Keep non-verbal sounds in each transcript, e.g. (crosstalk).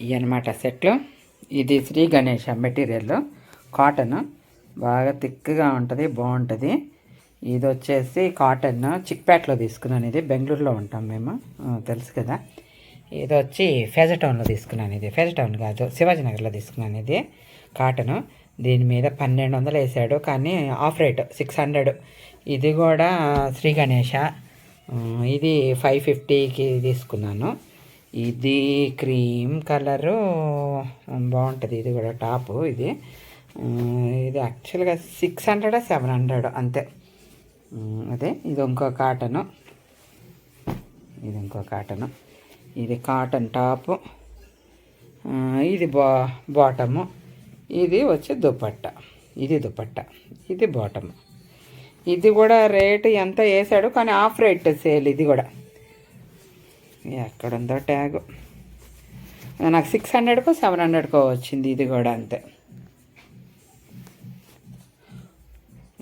ఇవి అనమాట సెట్లు. ఇది శ్రీ గణేష మెటీరియల్. కాటన్. బాగా థిక్గా ఉంటుంది బాగుంటుంది. ఇది వచ్చేసి కాటన్ చిక్పేటలో తీసుకున్నాను ఇది. బెంగళూరులో ఉంటాం మేము. తెలుసు కదా. ఇది వచ్చి ఫెజటౌన్లో తీసుకున్నాను ఇది. ఫెజటౌన్ కాదు శివాజీనగర్లో తీసుకున్నాను ఇది. కాటన్. దీని మీద పన్నెండు వందలు వేసాడు. కానీ ఆఫ్ రేట్ సిక్స్ హండ్రెడ్. ఇది కూడా శ్రీ గణేష. ఇది ఫైవ్ ఫిఫ్టీకి తీసుకున్నాను. ఇది క్రీమ్ కలరు. బాగుంటుంది. ఇది కూడా టాపు ఇది. ఇది యాక్చువల్గా సిక్స్ హండ్రెడ్ సెవెన్ హండ్రెడ్ అంతే. అదే. ఇది ఇంకో కాటను. ఇది ఇంకో కాటను. ఇది కాటన్ టాపు. ఇది బా బాటము. ఇది వచ్చి దుపట్ట. ఇది దుపట్ట. ఇది బాటము. ఇది కూడా రేటు ఎంత వేసాడు కానీ ఆఫ్ రేట్ సేల్ ఇది కూడా. ఎక్కడుందో ట్యాగ్. నాకు సిక్స్ హండ్రెడ్కో సెవెన్ హండ్రెడ్కో వచ్చింది ఇది కూడా అంతే.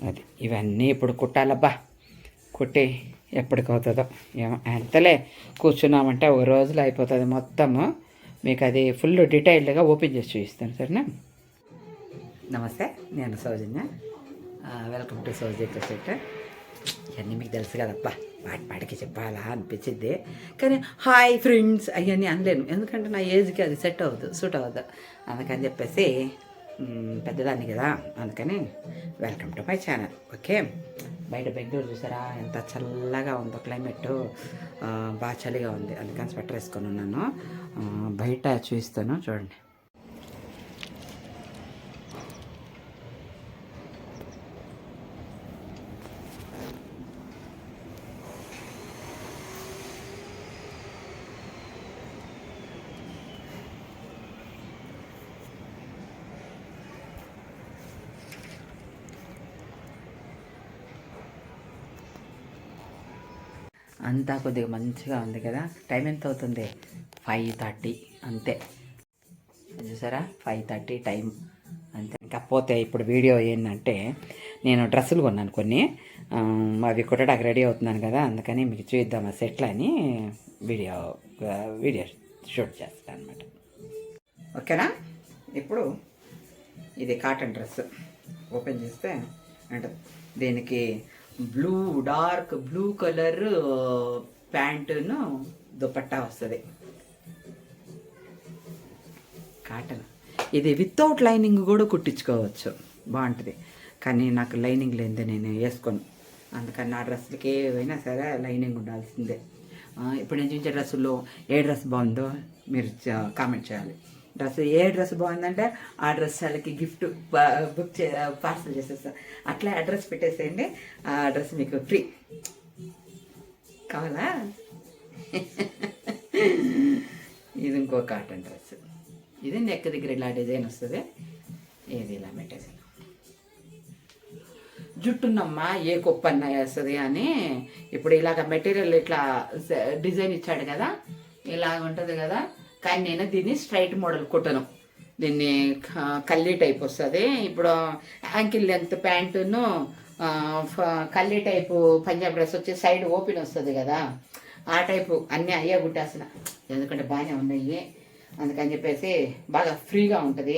అది ఇవన్నీ ఇప్పుడు కుట్టాలబ్బా. కుట్టి ఎప్పటికి అవుతుందో ఏమో. ఎంతలే కూర్చున్నామంటే ఒక రోజులో అయిపోతుంది మొత్తము. మీకు అది ఫుల్ డీటెయిల్డ్గా ఓపెన్ చేసి చూపిస్తాను సరేనా? నమస్తే నేను Soujanya. Welcome to Souji set ఇవన్నీ మీకు తెలుసు కదప్పా వాటి వాడికి చెప్పాలా అనిపించింది. కానీ హాయ్ ఫ్రెండ్స్ అవన్నీ అనలేను. ఎందుకంటే నా ఏజ్కి అది సెట్ అవ్వదు సూట్ అవ్వదు. అందుకని చెప్పేసి పెద్దదాన్ని కదా. అందుకని welcome to my channel okay? బయట బెంగళూరు చూసారా? ఎంత చల్లగా ఉందో క్లైమేట్ బాగా చలిగా ఉంది. అందుకని స్వెటర్ వేసుకొని ఉన్నాను. బయట చూపిస్తాను. చూడండి. అంతా కొద్దిగా మంచిగా ఉంది కదా. టైం ఎంత అవుతుంది? ఫైవ్ థర్టీ అంతే. చూసారా? ఫైవ్ థర్టీ టైం అంతే. ఇంకా పోతే ఇప్పుడు వీడియో ఏంటంటే నేను డ్రెస్సులు కొన్నాను కొన్ని. అవి కుట్టడానికి రెడీ అవుతున్నాను కదా. అందుకని మీకు చూద్దాం ఆ సెట్లు అని వీడియో వీడియో షూట్ చేస్తాను అనమాట ఓకేనా? ఇప్పుడు ఇది కాటన్ డ్రెస్ ఓపెన్ చేస్తే అంటే దీనికి బ్లూ డార్క్ బ్లూ కలర్ ప్యాంటును దుపట్టా వస్తుంది. కాటన్. ఇది వితౌట్ లైనింగ్ కూడా కుట్టించుకోవచ్చు. బాగుంటుంది. కానీ నాకు లైనింగ్ లేనిదే నేను వేసుకోను. అందుకని నా డ్రెస్సులకి ఏవైనా సరే లైనింగ్ ఉండాల్సిందే. ఇప్పుడు నేను చూపించే డ్రెస్సుల్లో ఏ డ్రెస్ బాగుందో మీరు కామెంట్ చేయాలి. డ్రెస్ ఏ డ్రెస్ బాగుందంటే ఆ డ్రెస్ వాళ్ళకి గిఫ్ట్ బుక్ చే పార్సల్ చేసేస్తా. అట్లా అడ్రస్ పెట్టేసేయండి. ఆ డ్రెస్ మీకు ఫ్రీ. కావాలా? ఇది ఇంకో కాటన్ డ్రెస్. ఇది నెక్ దగ్గర ఇలా డిజైన్ వస్తుంది. ఏది ఇలా పెట్టేసి జుట్టున్నమ్మా ఏ కొప్పన్న వేస్తుంది అని. ఇప్పుడు ఇలాగ మెటీరియల్ ఇట్లా డిజైన్ ఇచ్చాడు కదా ఇలా ఉంటుంది కదా. కానీ నేను దీన్ని స్ట్రైట్ మోడల్ కుట్టను. దీన్ని కల్లీ టైప్ వస్తుంది. ఇప్పుడు యాంకిల్ లెంత్ ప్యాంటును కల్లీ టైపు పంజాబ్ డ్రెస్ వచ్చి సైడ్ ఓపెన్ వస్తుంది కదా. ఆ టైపు అన్నీ అయ్యే కుట్టేసిన ఎందుకంటే బాగానే ఉన్నాయి. అందుకని చెప్పేసి బాగా ఫ్రీగా ఉంటుంది.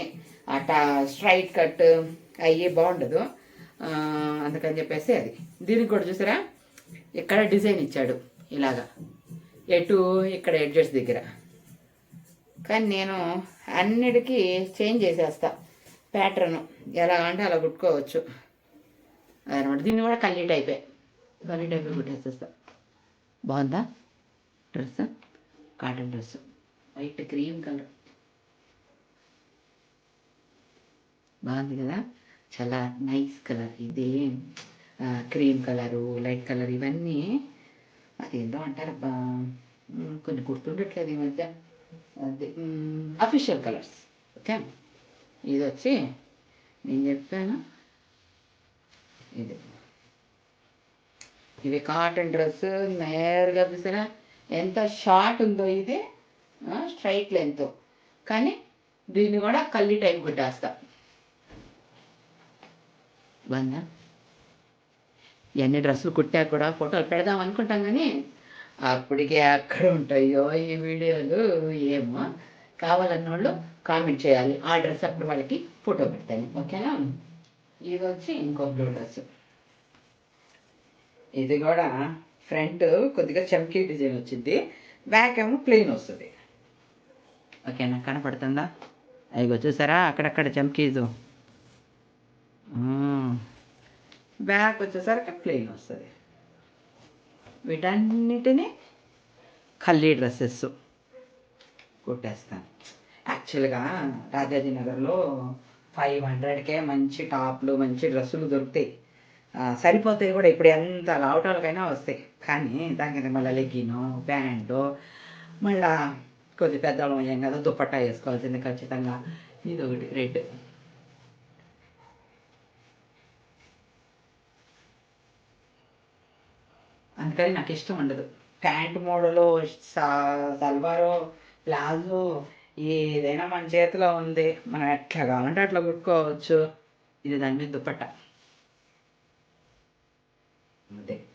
అట్టా స్ట్రైట్ కట్ అయ్యి బాగుండదు. అందుకని చెప్పేసి అది. దీనికి కూడా చూసారా? ఇక్కడ డిజైన్ ఇచ్చాడు. ఇలాగా. ఎటు? ఇక్కడ ఎడ్జెట్స్ దగ్గర. కానీ నేను అన్నిటికీ చేంజ్ చేసేస్తా. ప్యాటర్న్. ఎలా అంటే అలా కుట్టుకోవచ్చు. అదనమాట. దీన్ని కూడా కల్లీ టైపే. కల్లీ అయిపోయి కుట్టేసేస్తా. బాగుందా? Dress? Cotton dress. White cream colour. బాగుంది కదా? చాలా నైస్ కలర్ ఇది. క్రీమ్ కలరు లైట్ కలర్ ఇవన్నీ. అదేందో అంటారు అబ్బా కొన్ని గుర్తుండట్లేదు ఈ మధ్య. అది. అఫీషియల్ కలర్స్ ఓకే ఇది వచ్చి నేను చెప్పాను. ఇది. ఇది కాటన్ డ్రెస్ నేరుగా చూసారా? ఎంత షార్ట్ ఉందో ఇది. స్ట్రైట్ లెంత్ కానీ దీన్ని కూడా కల్లి టైం కుట్టేస్తా. బాగుందా ఇవన్నీ డ్రెస్సులు కుట్టాక కూడా ఫోటోలు పెడదాం అనుకుంటాం కానీ అప్పటికే ఎక్కడ ఉంటాయో ఈ వీడియోలు ఏమో కావాలన్న వాళ్ళు కామెంట్ చేయాలి. ఆ డ్రెస్ అప్పుడు వాళ్ళకి ఫోటో పెడతాను. ఓకేనా? ఇది వచ్చి ఇంకో బ్లూ డ్రెస్ ఇది కూడా ఫ్రంట్ కొద్దిగా చమ్కీ డిజైన్ వచ్చింది. బ్యాక్ ఏమో ప్లెయిన్ వస్తుంది. ఓకేనా? కనపడుతుందా? అవి చూసారా? అక్కడక్కడ చమ్కీదు బ్యాక్ వచ్చేసరికి ప్లెయిన్ వస్తుంది. వీటన్నిటిని కల్లీ డ్రెస్సెస్ కుట్టేస్తాను. యాక్చువల్గా రాజాజీ నగర్లో ఫైవ్ హండ్రెడ్కే మంచి టాప్లు మంచి డ్రెస్సులు దొరుకుతాయి. సరిపోతాయి కూడా ఇప్పుడు ఎంత లావటాలకైనా వస్తాయి. కానీ దానికి మళ్ళీ లెగ్గిను ప్యాంటు మళ్ళా కొద్ది పెద్దవాళ్ళం అయ్యాం కదా దుప్పట్టా వేసుకోవాల్సింది ఖచ్చితంగా. ఇది ఒకటి రెడ్. అందుకని నాకు ఇష్టం ఉండదు. ప్యాంట్ మోడలు సల్వారు ప్లాజో ఏదైనా మన చేతిలో ఉంది. మనం ఎట్లా కావాలంటే అట్లా కుట్టుకోవచ్చు. ఇది దాని మీద దుప్పట్ట అంతే.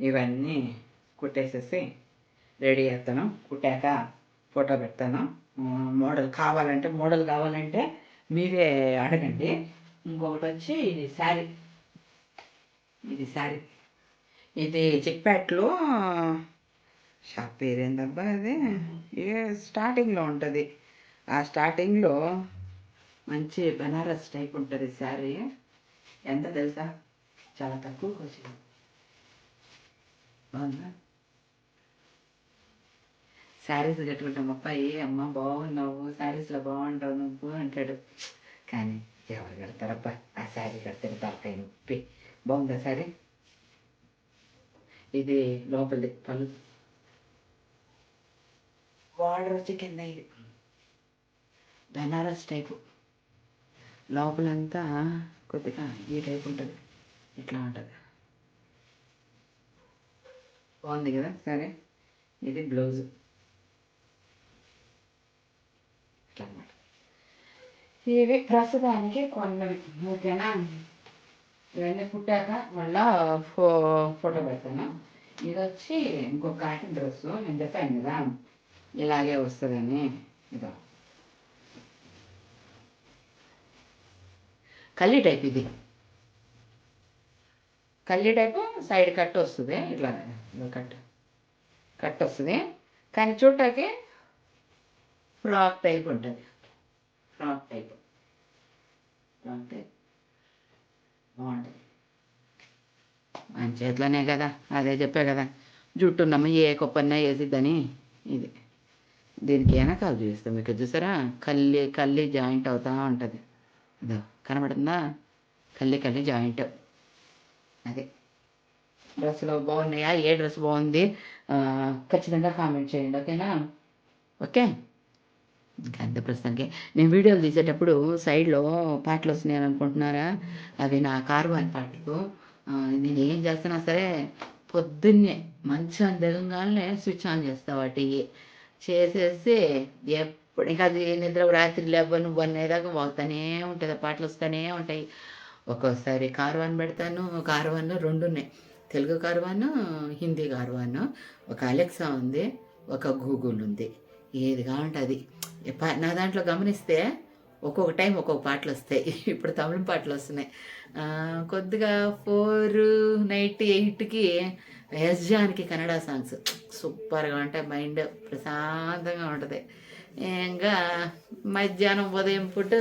ఇవన్నీ కుట్టేసేసి రెడీ చేస్తాను. కుట్టాక ఫోటో పెడతాను. మోడల్ కావాలంటే మోడల్ కావాలంటే మీరే అడగండి. ఇంకొకటి వచ్చి ఇది శారీ. ఇది శారీ. ఇది చిక్పేట్లో షాప్ పేరు ఏందబ్బా అది? ఏ స్టార్టింగ్లో ఉంటుంది. ఆ స్టార్టింగ్లో మంచి బనారస్ టైప్ ఉంటుంది శారీ. ఎంత తెలుసా? చాలా తక్కువ వచ్చింది బాగుందా? శారీస్ కట్టుకుంటాం అబ్బాయి అమ్మ బాగున్నావు శారీస్లో బాగుంటావు నువ్వు అంటాడు. కానీ ఎవరు కడతారబ్బా? ఆ శారీ కడితే తలకాయ నొప్పి. బాగుందా శారీ? ఇది లోపలిది పళ్ళు. బార్డర్ వచ్చి కింద ఇది. బెనారస్ టైపు. లోపలంతా కొద్దిగా ఈ టైప్ ఉంటుంది. ఇట్లా ఉంటుంది. బాగుంది కదా? సరే. ఇది బ్లౌజ్. ఇట్లా అనమాట ఇవి ప్రస్తుతానికి కొన్నవి. ఓకేనా? ఇవన్నీ పుట్టాక మళ్ళా ఫో ఫోటో పెడతాను. ఇది వచ్చి ఇంకో కాటన్ డ్రెస్ నేను చెప్పాను కదా ఇలాగే వస్తుందని. ఇదో. కల్లి టైప్ ఇది. కల్లి టైపు సైడ్ కట్ వస్తుంది ఇట్లా కట్ కట్ వస్తుంది. కానీ చూడటానికి ఫ్రాక్ టైప్ ఉంటుంది. Frock type. Frock type. బాగుంటుంది మన చేతిలోనే కదా అదే చెప్పా కదా. జుట్టున్నమ్మ ఏ కొప్పన్నా వేసిద్దని ఇది. దీనికి వెనకాల చూపిస్తాం. మీకు చూసారా? కల్లి కల్లి జాయింట్ అవుతా ఉంటుంది. అదో కనబడుతుందా? కల్లి కల్లి జాయింట్. అదే. డ్రెస్సులు బాగున్నాయా? ఏ డ్రెస్ బాగుంది? ఖచ్చితంగా కామెంట్ చేయండి ఓకేనా? ఓకే. ఇంకా అంతే ప్రస్తుతానికి. నేను వీడియోలు తీసేటప్పుడు సైడ్లో పాటలు వస్తున్నాయని అనుకుంటున్నారా? అవి నా కార్వాన్ పాటలు. నేను ఏం చేస్తున్నా సరే పొద్దున్నే మంచం దిగంగానే స్విచ్ ఆన్ చేస్తా వాటి. చేసేసి ఎప్పుడు ఇంకా అది నిద్ర రాత్రి లేవను వన్ అయ్యేదాకా మోగుతానే ఉంటుంది. పాటలు వస్తూనే ఉంటాయి. ఒక్కోసారి కార్వాన్ పెడతాను కార్వాన్ రెండు ఉన్నాయి. తెలుగు కార్వాన్ హిందీ కార్వాన్ ఒక అలెక్సా ఉంది ఒక గూగుల్ ఉంది. ఏది కావాలంటే అది. నా దాంట్లో గమనిస్తే ఒక్కొక్క టైం ఒక్కొక్క పాటలు వస్తాయి. (laughs) ఇప్పుడు తమిళం పాటలు వస్తున్నాయి. కొద్దిగా ఫోర్ నైట్ ఎయిట్కి ఎస్జాన్కి కన్నడ సాంగ్స్. సూపర్గా ఉంటాయి. మైండ్ ప్రశాంతంగా ఉంటుంది. ఇంకా మధ్యాహ్నం ఉదయం ఫుడ్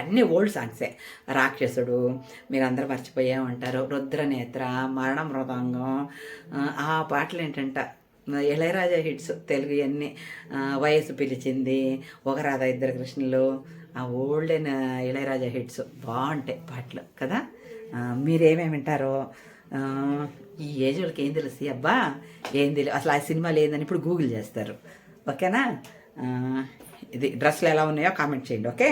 అన్నీ ఓల్డ్ సాంగ్సే. రాక్షసుడు మీరందరూ మర్చిపోయే ఉంటారు. రుద్రనేత్ర మరణ మృదంగం ఆ, ఆ పాటలు ఏంటంట ఇళయరాజా హిట్స్ తెలుగు అన్నీ వయసు పిలిచింది ఒక రాధ ఇద్దరు కృష్ణులు ఆ ఓల్డ్ అయిన ఇళయరాజా హిట్స్ బాగుంటాయి పాటలు కదా? మీరేమేమి వింటారో? ఈ ఏజ్ వాళ్ళకి ఏం తెలుసు? అబ్బా ఏం తెలియదు అసలు ఆ సినిమాలు ఏందని ఇప్పుడు గూగుల్ చేస్తారు. ఓకేనా? ఇది డ్రెస్సులు ఎలా ఉన్నాయో కామెంట్ చేయండి ఓకే?